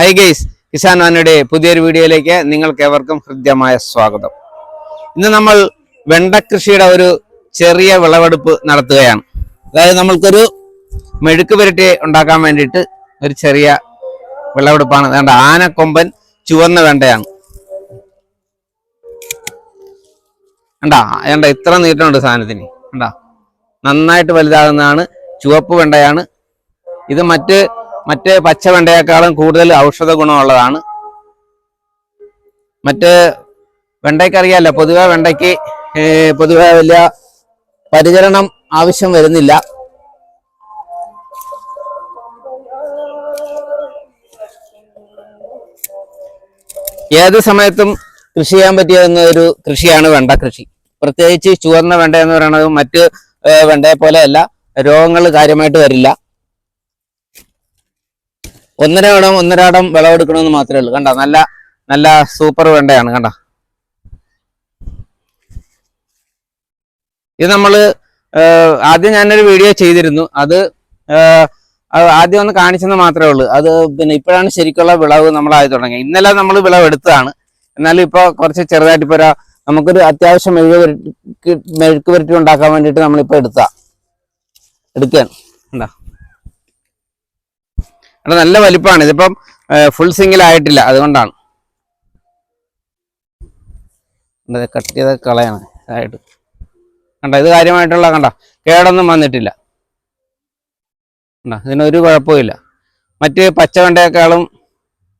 High guys Kisan വാനയുടെ പുതിയൊരു വീഡിയോയിലേക്ക് നിങ്ങൾക്ക് എവർക്കും ഹൃദ്യമായ സ്വാഗതം. ഇന്ന് നമ്മൾ വെണ്ട കൃഷിയുടെ ഒരു ചെറിയ വിളവെടുപ്പ് നടത്തുകയാണ്. അതായത് നമ്മൾക്കൊരു മെഴുക്ക് പുരട്ടി ഉണ്ടാക്കാൻ വേണ്ടിയിട്ട് ഒരു ചെറിയ വിളവെടുപ്പാണ്. വേണ്ട ആനക്കൊമ്പൻ ചുവന്ന വെണ്ടയാണ്. വേണ്ട വേണ്ട ഇത്ര നീട്ടമുണ്ട് സാധനത്തിന്. വേണ്ട നന്നായിട്ട് വലുതാകുന്നതാണ് ചുവപ്പ് വെണ്ടയാണ്. ഇത് മറ്റ് മറ്റ് പച്ച വെണ്ടയേക്കാളും കൂടുതൽ ഔഷധ ഗുണമുള്ളതാണ്. മറ്റ് വെണ്ടയ്ക്ക് അറിയാലോ പൊതുവെ വെണ്ടയ്ക്ക് പൊതുവെ വലിയ പരിചരണം ആവശ്യം വരുന്നില്ല. ഏത് സമയത്തും കൃഷി ചെയ്യാൻ പറ്റിയ ഒരു കൃഷിയാണ് വെണ്ട കൃഷി പ്രത്യേകിച്ച് ചുവന്ന വെണ്ട എന്ന് പറയുന്നത് മറ്റ് വെണ്ടയെ പോലെയല്ല രോഗങ്ങൾ കാര്യമായിട്ട് വരില്ല. ഒന്നര ഇടം ഒന്നരാടം വിളവെടുക്കണമെന്ന് മാത്രമേ ഉള്ളൂ. കണ്ട? നല്ല നല്ല സൂപ്പർ വെണ്ടയാണ്. കണ്ട? ഇത് നമ്മൾ ആദ്യം ഞാനൊരു വീഡിയോ ചെയ്തിരുന്നു. അത് ആദ്യം ഒന്ന് കാണിച്ചെന്ന് മാത്രമേ ഉള്ളൂ. അത് പിന്നെ ഇപ്പോഴാണ് ശരിക്കുള്ള വിളവ് നമ്മളായി തുടങ്ങിയത്. ഇന്നലെ നമ്മൾ വിളവെടുത്തതാണ്. എന്നാലും ഇപ്പോൾ കുറച്ച് ചെറുതായിട്ട് ഇപ്പോൾ നമുക്കൊരു അത്യാവശ്യം മെഴുക മെഴുക്ക് പുരട്ടി ഉണ്ടാക്കാൻ വേണ്ടിയിട്ട് നമ്മളിപ്പോൾ എടുത്താ. എടുക്കാൻ. എന്താ അത് നല്ല വലിപ്പമാണ് ഇതിപ്പം ഫുൾ സിംഗിൾ ആയിട്ടില്ല. അതുകൊണ്ടാണ്. കട്ട് ചെയ്ത കളയാണ്. ഇതായിട്ട്. കണ്ട ഇത് കാര്യമായിട്ടുള്ള കണ്ട കേടൊന്നും വന്നിട്ടില്ല. ഇതിനൊരു കുഴപ്പമില്ല മറ്റ് പച്ചവെണ്ടയേക്കാളും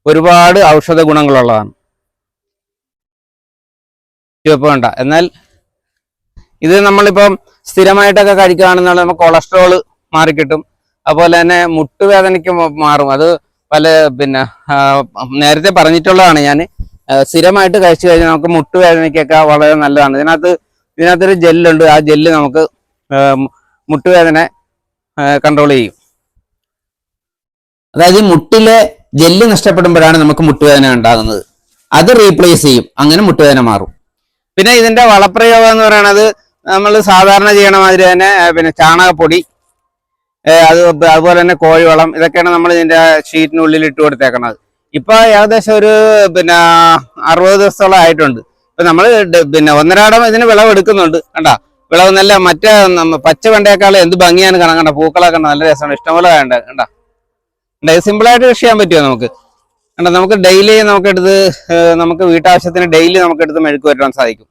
ഒരുപാട് ഔഷധ ഗുണങ്ങളുള്ളതാണ്. ചുവപ്പ് വേണ്ട എന്നാൽ ഇത് നമ്മളിപ്പം സ്ഥിരമായിട്ടൊക്കെ കഴിക്കുകയാണെന്നുള്ള നമുക്ക് കൊളസ്ട്രോൾ മാറിക്കിട്ടും. അതുപോലെ തന്നെ മുട്ടുവേദനയ്ക്ക് മാറും. അത് പല പിന്നെ നേരത്തെ പറഞ്ഞിട്ടുള്ളതാണ് ഞാൻ സ്ഥിരമായിട്ട് കഴിച്ചു കഴിഞ്ഞാൽ നമുക്ക് മുട്ടുവേദനയ്ക്കൊക്കെ വളരെ നല്ലതാണ്. ഇതിനകത്ത് ഇതിനകത്തൊരു ജെല്ലുണ്ട്. ആ ജെല്ല് നമുക്ക് മുട്ടുവേദന കൺട്രോൾ ചെയ്യും. അതായത് മുട്ടിലെ ജെല്ല് നഷ്ടപ്പെടുമ്പോഴാണ് നമുക്ക് മുട്ടുവേദന ഉണ്ടാകുന്നത്. അത് റീപ്ലേസ് ചെയ്യും. അങ്ങനെ മുട്ടുവേദന മാറും. പിന്നെ ഇതിന്റെ വളപ്രയോഗം എന്ന് പറയുന്നത് നമ്മൾ സാധാരണ ചെയ്യണ മാതിരി തന്നെ പിന്നെ ചാണകപ്പൊടി അത് അതുപോലെ തന്നെ കോഴിവളം ഇതൊക്കെയാണ് നമ്മൾ ഇതിന്റെ ഷീറ്റിനുള്ളിൽ ഇട്ട് കൊടുത്തേക്കണത്. ഇപ്പൊ ഏകദേശം ഒരു പിന്നെ അറുപത് ദിവസത്തോളം ആയിട്ടുണ്ട്. ഇപ്പൊ നമ്മൾ പിന്നെ ഒന്നരാടം ഇതിന് വിളവ് എടുക്കുന്നുണ്ട് കണ്ട? വിളവ് നല്ല മറ്റേ പച്ച വെണ്ടയേക്കാളും എന്ത് ഭംഗിയാണ് കാണാൻ കണ്ട? പൂക്കളൊക്കെ നല്ല രസമാണ്. ഇഷ്ടംപോലെ വേണ്ട കണ്ട? കണ്ട ഇത് സിമ്പിൾ ആയിട്ട് കൃഷി ചെയ്യാൻ പറ്റുമോ നമുക്ക്? കണ്ട നമുക്ക് ഡെയിലി നമുക്ക് എടുത്ത് ഏ, നമുക്ക് വീട്ടാവശ്യത്തിന് ഡെയിലി നമുക്ക് എടുത്ത് മെഴുക്ക് വരുത്താൻ സാധിക്കും.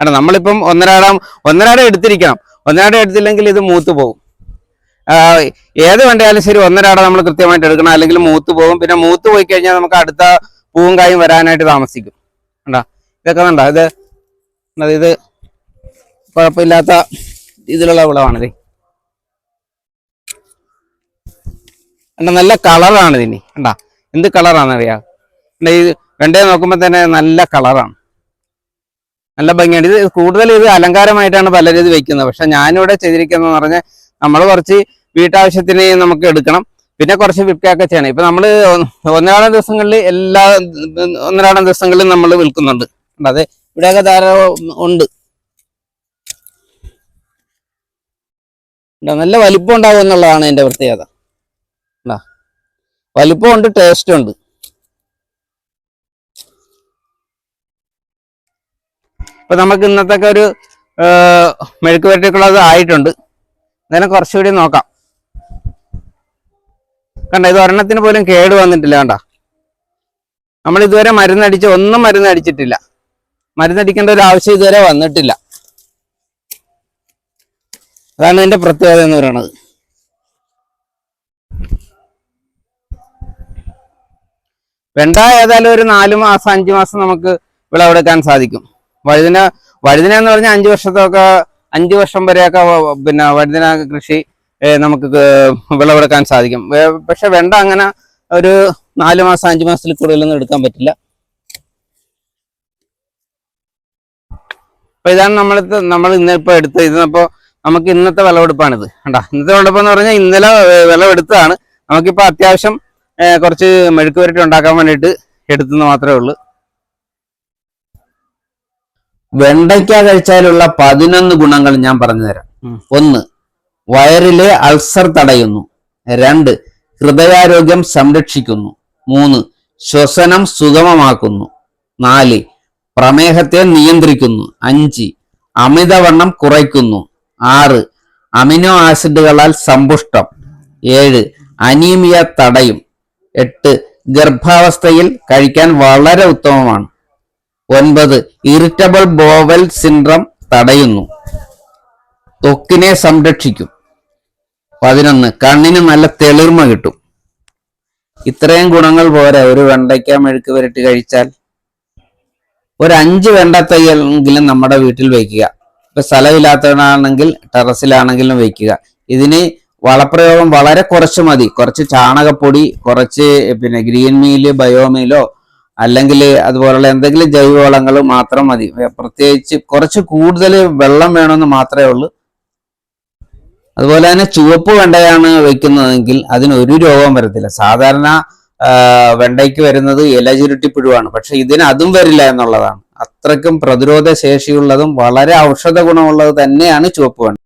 കണ്ട നമ്മളിപ്പം ഒന്നരാടം ഒന്നരാടം എടുത്തിരിക്കണം. ഒന്നരാടം എടുത്തില്ലെങ്കിൽ ഇത് മൂത്ത് പോകും. ഏത് വണ്ടിയാലും ശരി ഒന്നരാടെ നമ്മൾ കൃത്യമായിട്ട് എടുക്കണം. അല്ലെങ്കിൽ മൂത്ത് പോകും. പിന്നെ മൂത്ത് പോയി കഴിഞ്ഞാൽ നമുക്ക് അടുത്ത പൂവും കായും വരാനായിട്ട് താമസിക്കും. കണ്ടാ? ഇതൊക്കെ വേണ്ട ഇത് ഇത് കുഴപ്പമില്ലാത്ത ഇതിലുള്ള വിളവാണിത്. കണ്ട? നല്ല കളറാണ് ഇതിന് കണ്ടാ? എന്ത് കളറാണെന്ന് അറിയാം ഈ വെണ്ടയെ നോക്കുമ്പോൾ തന്നെ നല്ല കളറാണ്. നല്ല ഭംഗിയാണ്. ഇത് കൂടുതൽ ഇത് അലങ്കാരമായിട്ടാണ് പലരും ഇത് വെക്കുന്നത്. പക്ഷെ ഞാനിവിടെ ചെയ്തിരിക്കുന്നതെന്ന് പറഞ്ഞാൽ നമ്മൾ കുറച്ച് വീട്ടാവശ്യത്തിന് നമുക്ക് എടുക്കണം. പിന്നെ കുറച്ച് വിൽക്കുകയൊക്കെ ചെയ്യണം. ഇപ്പൊ നമ്മൾ ഒന്നരാടം ദിവസങ്ങളിൽ എല്ലാ ഒന്നരാടം ദിവസങ്ങളിൽ നമ്മൾ വിൽക്കുന്നുണ്ട്. അതെ ഇവിടെയൊക്കെ ധാരാളം ഉണ്ട്. നല്ല വലിപ്പം ഉണ്ടാവും എന്നുള്ളതാണ് എന്റെ പ്രത്യേകത. വലിപ്പം ഉണ്ട് ടേസ്റ്റും ഉണ്ട്. ഇപ്പൊ നമുക്ക് ഇന്നത്തെ ഒരു മെഴുക്ക് വരട്ടിക്കുള്ളത് ആയിട്ടുണ്ട്. അങ്ങനെ കുറച്ചുകൂടി നോക്കാം. കണ്ട ഇത് ഒരെണ്ണത്തിന് പോലും കേട് വന്നിട്ടില്ല കണ്ട? നമ്മൾ ഇതുവരെ മരുന്നടിച്ച് ഒന്നും മരുന്നടിച്ചിട്ടില്ല. മരുന്നടിക്കേണ്ട ഒരു ആവശ്യം ഇതുവരെ വന്നിട്ടില്ല. അതാണ് ഇതിന്റെ പ്രത്യേകത എന്ന് പറയുന്നത് വെണ്ട ഏതായാലും ഒരു നാല് മാസം അഞ്ചു മാസം നമുക്ക് വിളവെടുക്കാൻ സാധിക്കും. വഴുതിന വഴുതിന എന്ന് പറഞ്ഞാൽ അഞ്ചു വർഷത്തൊക്കെ അഞ്ചു വർഷം വരെയൊക്കെ പിന്നെ വഴുതിന കൃഷി നമുക്ക് വിളവെടുക്കാൻ സാധിക്കും. പക്ഷെ വെണ്ട അങ്ങനെ ഒരു നാല് മാസം അഞ്ചു മാസത്തിൽ കൂടുതലൊന്നും എടുക്കാൻ പറ്റില്ല. അപ്പൊ ഇതാണ് നമ്മൾ നമ്മൾ ഇന്നിപ്പോ ഇപ്പൊ എടുത്ത് ഇതിപ്പോ നമുക്ക് ഇന്നത്തെ വിളവെടുപ്പാണിത്. കണ്ടാ ഇന്നത്തെ വിളവെടുപ്പ് എന്ന് പറഞ്ഞാൽ ഇന്നലെ വിളവെടുത്തതാണ്. നമുക്കിപ്പോ അത്യാവശ്യം കുറച്ച് മെഴുക്ക് വരട്ടി ഉണ്ടാക്കാൻ വേണ്ടിയിട്ട് എടുത്തെന്ന് മാത്രമേ ഉള്ളൂ. വെണ്ടയ്ക്ക കഴിച്ചാലുള്ള പതിനൊന്ന് ഗുണങ്ങൾ ഞാൻ പറഞ്ഞു തരാം ഒന്ന് വയറിലെ അൾസർ തടയുന്നു. രണ്ട് ഹൃദയാരോഗ്യം സംരക്ഷിക്കുന്നു. മൂന്ന് ശ്വസനം സുഗമമാക്കുന്നു. നാല് പ്രമേഹത്തെ നിയന്ത്രിക്കുന്നു. അഞ്ച് അമിതവണ്ണം കുറയ്ക്കുന്നു. ആറ് അമിനോ ആസിഡുകളാൽ സമ്പുഷ്ടം. ഏഴ് അനീമിയ തടയും. എട്ട് ഗർഭാവസ്ഥയിൽ കഴിക്കാൻ വളരെ ഉത്തമമാണ്. ഒൻപത് ഇറിറ്റബിൾ ബോവൽ സിൻഡ്രം തടയുന്നു. ത്വക്കിനെ സംരക്ഷിക്കും. പതിനൊന്ന്. കണ്ണിന് നല്ല തെളിർമ കിട്ടും. ഇത്രയും ഗുണങ്ങൾ പോരെ. ഒരു വെണ്ടയ്ക്ക മെഴുക്ക് പുരട്ടി കഴിച്ചാൽ. ഒരു അഞ്ച് വെണ്ടത്തയ്യെങ്കിലും നമ്മുടെ വീട്ടിൽ വയ്ക്കുക ഇപ്പൊ സ്ഥലമില്ലാത്തവനാണെങ്കിൽ ടെറസിലാണെങ്കിലും വയ്ക്കുക ഇതിന് വളപ്രയോഗം വളരെ കുറച്ച് മതി. കുറച്ച് ചാണകപ്പൊടി കുറച്ച് പിന്നെ ഗ്രീൻ മീൽ ബയോമീലോ അല്ലെങ്കിൽ അതുപോലുള്ള എന്തെങ്കിലും ജൈവവളങ്ങൾ മാത്രം മതി. പ്രത്യേകിച്ച് കുറച്ച് കൂടുതൽ വെള്ളം വേണമെന്ന് മാത്രമേ ഉള്ളൂ. അതുപോലെ തന്നെ ചുവപ്പ് വെണ്ടയാണ് വെക്കുന്നതെങ്കിൽ അതിന് ഒരു രോഗവും വരത്തില്ല. സാധാരണ വെണ്ടയ്ക്ക് വരുന്നത് ഇലചുരുട്ടിപ്പുഴുവാണ് പക്ഷെ ഇതിന് അതും വരില്ല എന്നുള്ളതാണ്. അത്രക്കും പ്രതിരോധ ശേഷിയുള്ളതും വളരെ ഔഷധ ഗുണമുള്ളത് തന്നെയാണ് ചുവപ്പ് വെണ്ട.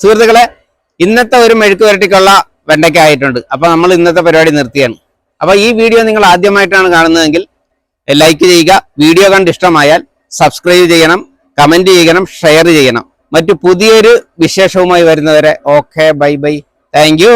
സുഹൃത്തുക്കളെ ഇന്നത്തെ ഒരു മെഴുക്ക് പുരട്ടിക്കുള്ള വെണ്ടയ്ക്ക ആയിട്ടുണ്ട് അപ്പൊ നമ്മൾ ഇന്നത്തെ പരിപാടി നിർത്തിയാണ്. അപ്പൊ ഈ വീഡിയോ നിങ്ങൾ ആദ്യമായിട്ടാണ് കാണുന്നതെങ്കിൽ ലൈക്ക് ചെയ്യുക. വീഡിയോ കണ്ട് ഇഷ്ടമായാൽ സബ്സ്ക്രൈബ് ചെയ്യണം. കമന്റ് ചെയ്യണം. ഷെയർ ചെയ്യണം. മറ്റു പുതിയൊരു വിശേഷവുമായി വരുന്നവരെ ഓക്കെ ബൈ ബൈ താങ്ക്